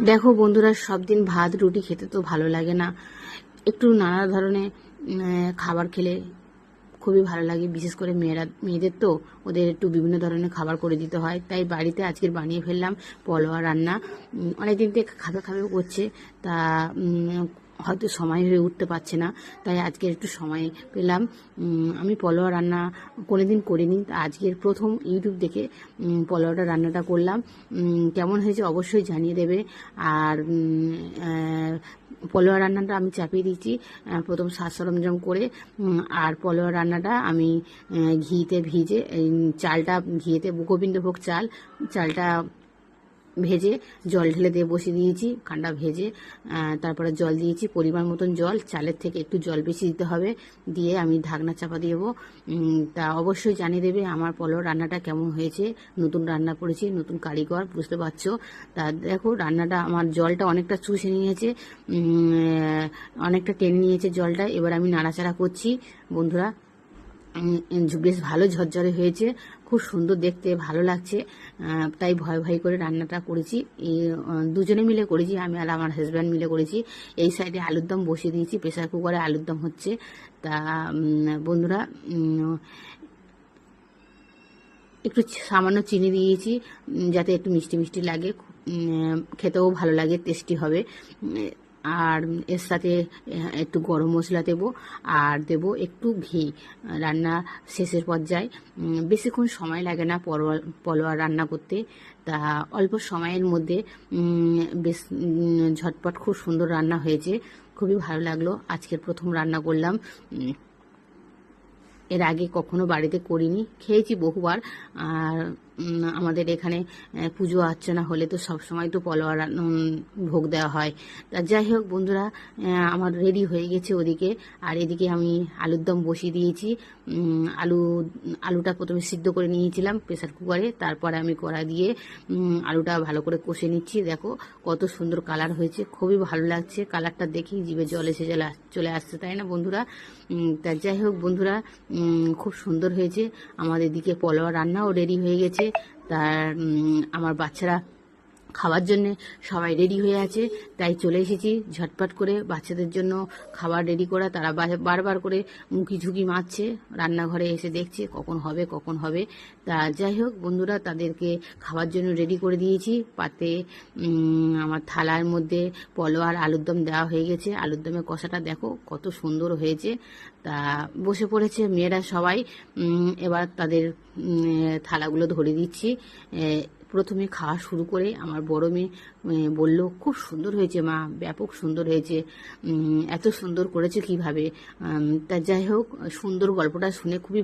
দেখো বন্ধুরা সব দিন ভাত, রুটি খেতে তো ভালো লাগে না। একটু নানা ধরনের খাবার খেলে খুবই ভালো লাগে। বিশেষ করে মেয়েরা, মেয়েদের তো, ওদের একটু বিভিন্ন ধরনের খাবার করে দিতে হয়। তাই বাড়িতে আজকের বানিয়ে ফেললাম পলোয়া রান্না। অনেক অনেকদিন থেকে খাবে খাবে করছে। তা হয়তো সময় হয়ে উঠতে পারছে না, তাই আজকে একটু সময় পেলাম। আমি পলোয়া রান্না কোনোদিন করিনি আজকের প্রথম ইউটিউব দেখে পলোয়াটা রান্নাটা করলাম। কেমন হয়েছে অবশ্যই জানিয়ে দেবে। আর পলোয়া রান্নাটা আমি চাপিয়ে দিচ্ছি প্রথম সাজ সরঞ্জাম করে আর পলোয়া রান্নাটা আমি ঘিতে ভিজে চালটা ঘিয়েতে গোবিন্দভোগ চাল, চালটা ভেজে জল ঢেলে দিয়ে বসিয়ে দিয়েছি কান্ডা ভেজে তারপরে জল দিয়েছি, পরিমাণ মতন জল, চালের থেকে একটু জল বেশি দিতে হবে, দিয়ে আমি ঢাকনা চাপা দেবো। তা অবশ্যই জানিয়ে দেবে আমার পলো রান্নাটা কেমন হয়েছে, নতুন রান্না করেছি, নতুন কারিগর, বুঝতে পারছ? তা দেখো, রান্নাটা, আমার জলটা অনেকটা চুষে নিয়েছে অনেকটা টেনে নিয়েছে জলটা, এবার আমি নাড়াচাড়া করছি। বন্ধুরা বেশ ভালো ঝরঝরে হয়েছে। খুব সুন্দর দেখতে, ভালো লাগছে। তাই ভয় ভয় করে রান্নাটা করেছি। দুজনে মিলে করেছি, আমি আর আমার হাজব্যান্ড মিলে করেছি। এই সাইডে আলুর দম বসিয়ে দিয়েছি প্রেসার কুকারে আলুর দম হচ্ছে। তা বন্ধুরা একটু সামান্য চিনি দিয়েছি যাতে একটু মিষ্টি মিষ্টি লাগে। খেতেও ভালো লাগে টেস্টি হবে। আর এর সাথে একটু গরম মশলা দেবো আর দেবো একটু ঘি। রান্না শেষের পর্যায়ে বেশিক্ষণ সময় লাগে না পরোয়া পলোয়া রান্না করতে। তা অল্প সময়ের মধ্যে বেশ ঝটপট খুব সুন্দর রান্না হয়েছে। খুবই ভালো লাগল। আজকের প্রথম রান্না করলাম। এর আগে কখনো বাড়িতে করিনি। খেয়েছি বহুবার। আর আমাদের এখানে পুজো অর্চনা হলে তো সব সময় তো পলোয়ার ভোগ দেওয়া হয়। তা যাই হোক বন্ধুরা আমার রেডি হয়ে গেছে ওদিকে। আর এদিকে আমি আলুর দম বসিয়ে দিয়েছি। আলু, আলুটা প্রথমে সিদ্ধ করে নিয়েছিলাম প্রেসার কুকারে। তারপরে আমি কড়া দিয়ে আলুটা ভালো করে কষে নিচ্ছি। দেখো কত সুন্দর কালার হয়েছে, খুবই ভালো লাগছে। কালারটা দেখি জিভে জল এসে চলে চলে আসছে, তাই না বন্ধুরা? তা যাই হোক বন্ধুরা খুব সুন্দর হয়েছে। আমাদের দিকে পলোয়া রান্নাও রেডি হয়ে গেছে। তার আমার বাচ্চারা খাওয়ার জন্য সবাই রেডি হয়ে আছে, তাই চলে এসেছি ঝটপট করে বাচ্চাদের জন্য খাবার রেডি করা। তারা বারবার করে মুখি ঝুঁকি মারছে, রান্নাঘরে এসে দেখছে কখন হবে কখন হবে। তা যাই হোক বন্ধুরা, তাদেরকে খাওয়ার জন্য রেডি করে দিয়েছি। পাতে আমার থালার মধ্যে পলো আর আলুর দম দেওয়া হয়ে গেছে। আলুর দমের কষাটা দেখো কত সুন্দর হয়েছে। তা বসে পড়েছে মেয়েরা সবাই। এবার তাদের থালাগুলো ধরে দিচ্ছি। প্রথমে খাওয়া শুরু করে আমার বড় মেয়ে বলল, খুব সুন্দর হয়েছে মা, ব্যাপক সুন্দর হয়েছে। এত সুন্দর করেছে কীভাবে? তা যাই হোক, সুন্দর গল্পটা শুনে খুবই